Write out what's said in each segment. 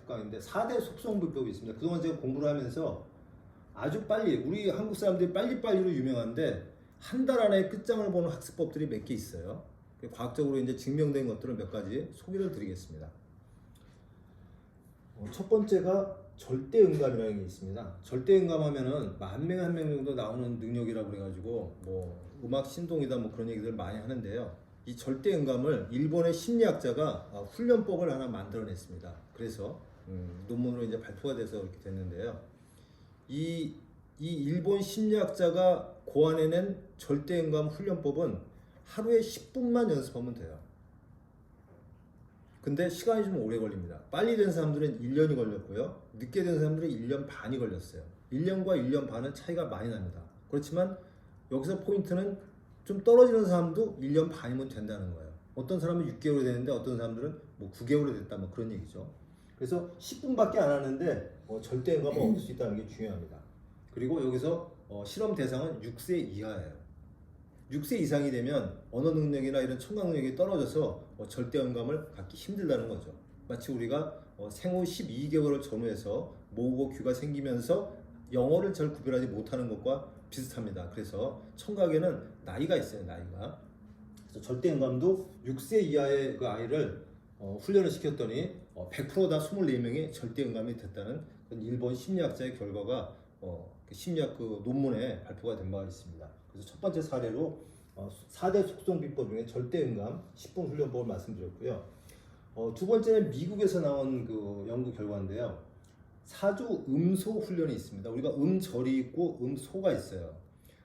특강인데 4대 속성 비법이 있습니다. 그동안 제가 공부를 하면서 아주 빨리 우리 한국 사람들이 빨리빨리로 유명한데 한 달 안에 끝장을 보는 학습법들이 몇 개 있어요. 과학적으로 이제 증명된 것들을 몇 가지 소개를 드리겠습니다. 어, 첫 번째가 절대 음감이라는 게 있습니다. 절대 음감하면은 만 명에 한명 정도 나오는 능력이라고 그래가지고 뭐 음악 신동이다 뭐 그런 얘기들 많이 하는데요. 이 절대 음감을 일본의 심리학자가 어, 훈련법을 하나 만들어냈습니다. 그래서 음, 논문으로 이제 발표가 돼서 이렇게 됐는데요. 이, 이 일본 심리학자가 고안해낸 절대 음감 훈련법은 하루에 10분만 연습하면 돼요. 근데 시간이 좀 오래 걸립니다. 빨리 된 사람들은 1년이 걸렸고요. 늦게 된 사람들은 1년 반이 걸렸어요. 1년과 1년 반은 차이가 많이 납니다. 그렇지만 여기서 포인트는 좀 떨어지는 사람도 1년 반이면 된다는 거예요. 어떤 사람은 6개월이 되는데 어떤 사람들은 뭐 9개월이 됐다 뭐 그런 얘기죠. 그래서 10분밖에 안 하는데 어, 절대 음감을 얻을 수 있다는 게 중요합니다. 그리고 여기서 어, 실험 대상은 6세 이하예요. 6세 이상이 되면 언어 능력이나 이런 청각 능력이 떨어져서 어, 절대 음감을 갖기 힘들다는 거죠. 마치 우리가 어, 생후 12개월을 전후해서 모국어 귀가 생기면서 영어를 잘 구별하지 못하는 것과 비슷합니다. 그래서 청각에는 나이가 있어요. 나이가. 그래서 절대 음감도 6세 이하의 그 아이를 어, 훈련을 시켰더니 어, 100%다 24명이 절대 음감이 됐다는 일본 심리학자의 결과가 어, 그 심리학 그 논문에 발표가 된 바가 있습니다. 그래서 첫 번째 사례로 어, 4대 속성 비법 중에 절대 음감 10분 훈련법을 말씀드렸고요. 어, 두 번째는 미국에서 나온 그 연구 결과인데요. 사주 음소 훈련이 있습니다. 우리가 음절이 있고 음소가 있어요.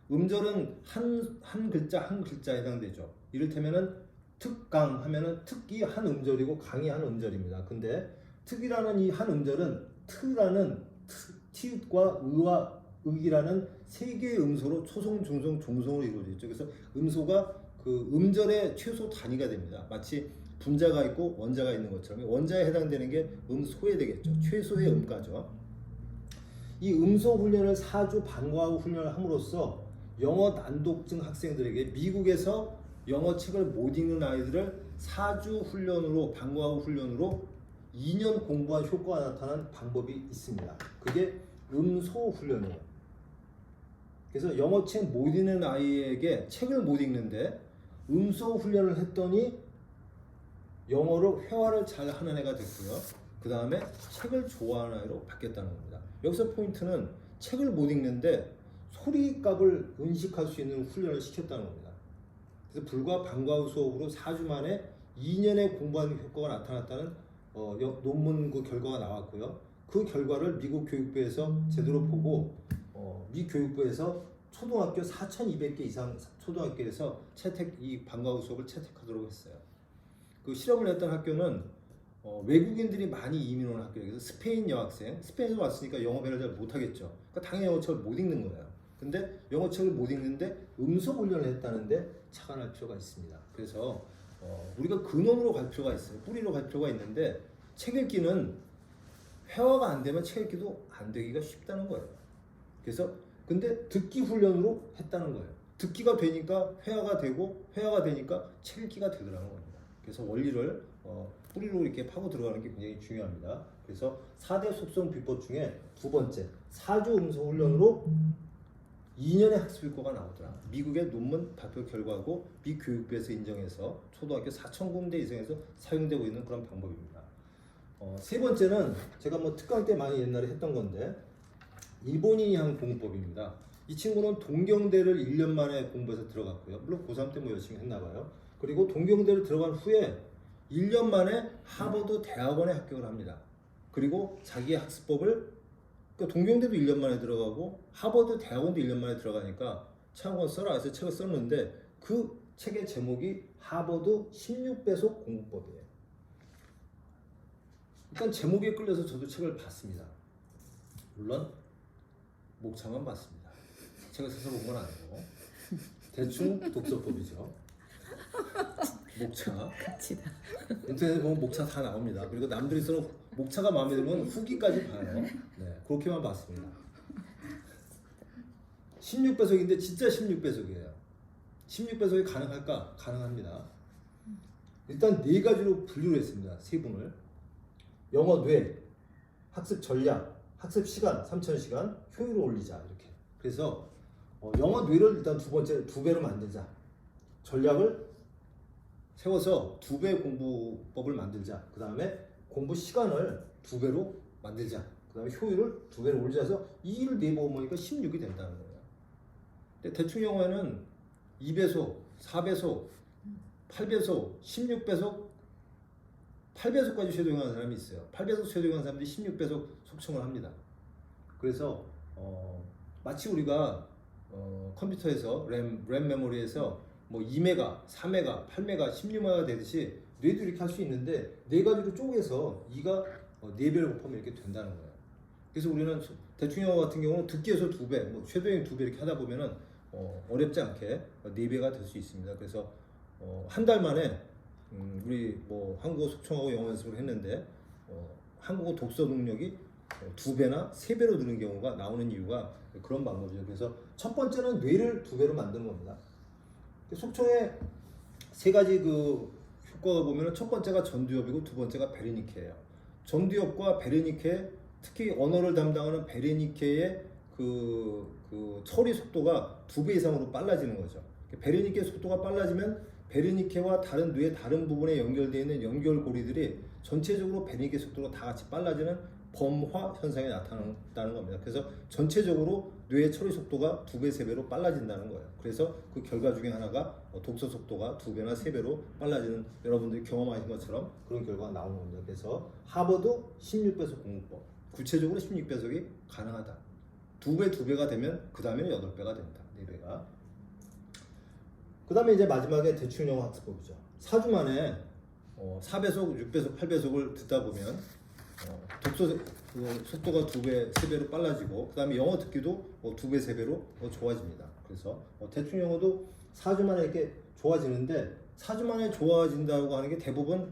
음절은 한, 한 글자 한 글자에 해당되죠. 이를테면은 특강 하면은 특기 한 음절이고 강이 한 음절입니다. 근데 특이라는 이 한 음절은 트라는 트, 티읕과 의와 의기라는 세 개의 음소로 초성, 중성, 종성으로 이루어져 있죠. 그래서 음소가 그 음절의 최소 단위가 됩니다. 마치 분자가 있고 원자가 있는 것처럼 원자에 해당되는 게 음소에 되겠죠. 최소의 음가죠. 이 음소 훈련을 4주 반과후 훈련을 함으로써 영어 난독증 학생들에게 미국에서 영어 책을 못 읽는 아이들을 4주 훈련으로 방과후 훈련으로 2년 공부한 효과가 나타난 방법이 있습니다. 그게 음소 훈련이에요. 그래서 영어 책 못 읽는 아이에게 책을 못 읽는데 음소 훈련을 했더니 영어로 회화를 잘 하는 애가 됐고요. 그 다음에 책을 좋아하는 아이로 바뀌었다는 겁니다. 여기서 포인트는 책을 못 읽는데 소리값을 인식할 수 있는 훈련을 시켰다는 겁니다. 그래서 불과 방과 후 수업으로 4주 만에 2년의 공부한 효과가 나타났다는 어, 여- 논문 그 결과가 나왔고요. 그 결과를 미국 교육부에서 제대로 보고 어, 미 교육부에서 초등학교 4,200개 이상 초등학교에서 채택 이 방과 후 수업을 채택하도록 했어요. 그 실험을 했던 학교는 어, 외국인들이 많이 이민 온 학교예요. 그래서 스페인 여학생, 스페인에서 왔으니까 영어 배를 잘 못하겠죠. 그러니까 당연히 영어책을 못 읽는 거예요. 근데 영어책을 못 읽는데 음소 훈련을 했다는데 착안할 필요가 있습니다. 그래서 어, 우리가 근원으로 갈 필요가 있어요. 뿌리로 갈 필요가 있는데 책 읽기는 회화가 안 되면 책 읽기도 안 되기가 쉽다는 거예요. 그래서 근데 듣기 훈련으로 했다는 거예요. 듣기가 되니까 회화가 되고 회화가 되니까 책 읽기가 되더라는 겁니다. 그래서 원리를 어, 뿌리로 이렇게 파고 들어가는 게 굉장히 중요합니다. 그래서 4대 속성 비법 중에 두 번째, 사주 음소 훈련으로 2년의 학습 효과가 나오더라. 미국의 논문 발표 결과고 미 교육부에서 인정해서 초등학교 4천 군데 이상에서 사용되고 있는 그런 방법입니다. 어, 세 번째는 제가 뭐 특강 때 많이 옛날에 했던 건데 일본인이 한 공부법입니다. 이 친구는 동경대를 1년 만에 공부해서 들어갔고요. 물론 고3 때 뭐 열심히 했나 봐요. 그리고 동경대를 들어간 후에 1년 만에 하버드 대학원에 합격을 합니다. 그리고 자기의 학습법을 그 동경대도 1년 만에 들어가고 하버드 대학원도 1년 만에 들어가니까 차원 써라 해서 책을 썼는데 그 책의 제목이 하버드 16배속 공부법이에요. 일단 제목에 끌려서 저도 책을 봤습니다. 물론 목차만 봤습니다. 책을 스스로 본건 아니고 대충 독서법이죠. 목차. 끝이다. 인터넷에 보면 목차 다 나옵니다. 그리고 남들이 쓰는 목차가 마음에 들면 후기까지 봐요. 네, 그렇게만 봤습니다. 16배속인데 진짜 16배속이에요. 16배속이 가능할까? 가능합니다. 일단 네 가지로 분류를 했습니다. 세 분을. 영어 뇌, 학습 전략, 학습 시간 3,000시간, 효율을 올리자 이렇게. 그래서 어, 영어 뇌를 일단 두 번째 두 배로 만들자. 전략을 세워서 두 배 공부법을 만들자. 그 다음에 공부 시간을 두 배로 만들자. 그 다음에 효율을 두 배로 올리자서 2를 내보니까 16이 된다는 거예요. 근데 대충 영어에는 2배속, 4배속, 8배속, 16배속, 8배속까지 쉐도잉하는 사람이 있어요. 8배속 쉐도잉하는 사람들이 16배속 속청을 합니다. 그래서 어, 마치 우리가 어, 컴퓨터에서 램, 램 메모리에서 뭐 2메가, 4메가, 8메가, 16메가 되듯이 뇌도 이렇게 할 수 있는데 네 가지로 쪼개서 2가 어, 4배를 곱하면 이렇게 된다는 거예요. 그래서 우리는 소- 대충 영어 같은 경우는 듣기에서 2배, 뭐 쉐도잉 2배 이렇게 하다 보면은 어, 어렵지 않게 4배가 될 수 있습니다. 그래서 어, 한달 만에 음, 우리 뭐 한국어 속청하고 영어 연습을 했는데 어, 한국어 독서 능력이 어, 두 배나 세 배로 느는 경우가 나오는 이유가 그런 방법이죠. 그래서 첫 번째는 뇌를 두 배로 만드는 겁니다. 속청의 세 가지 그 효과가 보면은 첫 번째가 전두엽이고 두 번째가 베르니케예요. 전두엽과 베르니케 특히 언어를 담당하는 베르니케의 그, 그 처리 속도가 두 배 이상으로 빨라지는 거죠. 베르니케 속도가 빨라지면 베르니케와 다른 뇌의 다른 부분에 연결되어 있는 연결고리들이 전체적으로 베르니케 속도가 다 같이 빨라지는 범화 현상이 나타난다는 겁니다. 그래서 전체적으로 뇌의 처리 속도가 두 배, 세 배로 빨라진다는 거예요. 그래서 그 결과 중에 하나가 어, 독서 속도가 두 배나 세 배로 빨라지는 여러분들이 경험하신 것처럼 그런 결과가 나오는 겁니다. 그래서 하버드 16배속 공부법. 구체적으로 16배속이 가능하다. 두 배, 두 배가 되면 그 다음에는 여덟 배가 된다. 네 배가. 그 다음에 이제 마지막에 대충 영어 학습법이죠. 4주 만에 어, 4배속, 6배속, 8배속을 듣다 보면 어, 독서 그 속도가 두 배, 세 배로 빨라지고 그 다음에 영어 듣기도 어, 두 배, 세 배로 어, 좋아집니다. 그래서 어, 대충 영어도 4주 만에 이렇게 좋아지는데 4주 만에 좋아진다고 하는 게 대부분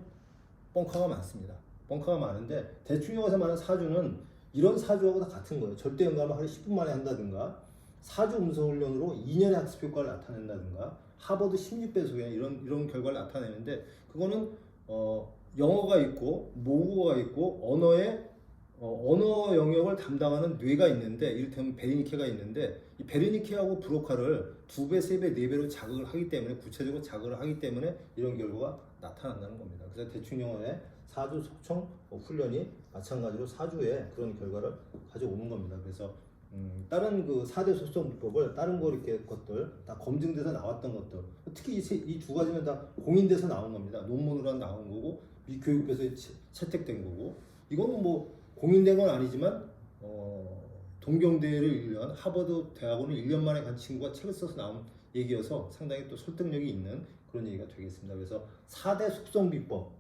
뻥카가 많습니다. 뻥카가 많은데 대충 영어에서 말하는 4주는 이런 4주하고 다 같은 거예요. 절대 음감을 하루 10분 만에 한다든가 4주 음성 훈련으로 2년의 학습 효과를 나타낸다든가 하버드 16배속이나 이런 이런 결과를 나타내는데 그거는 어, 영어가 있고 모국어가 있고 언어의 어, 언어 영역을 담당하는 뇌가 있는데 이를테면 베르니케가 있는데 이 베르니케하고 브로카를 두 배, 세 배, 네 배로 자극을 하기 때문에 구체적으로 자극을 하기 때문에 이런 결과가 나타난다는 겁니다. 그래서 대충 영어의 사주 속청 어, 훈련이 마찬가지로 사주에 그런 결과를 가져오는 겁니다. 그래서 음, 다른 그 4대 속성 비법을 다른 거 이렇게 것들 다 검증돼서 나왔던 것들 특히 이 두 가지는 다 공인돼서 나온 겁니다. 논문으로 나온 거고 미 교육부에서 채- 채택된 거고 이거는 뭐 공인된 건 아니지만 어, 동경대를 1년 하버드 대학원을 1년 만에 간 친구가 책을 써서 나온 얘기여서 상당히 또 설득력이 있는 그런 얘기가 되겠습니다. 그래서 4대 속성 비법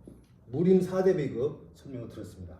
무림 4대 배급 설명을 드렸습니다.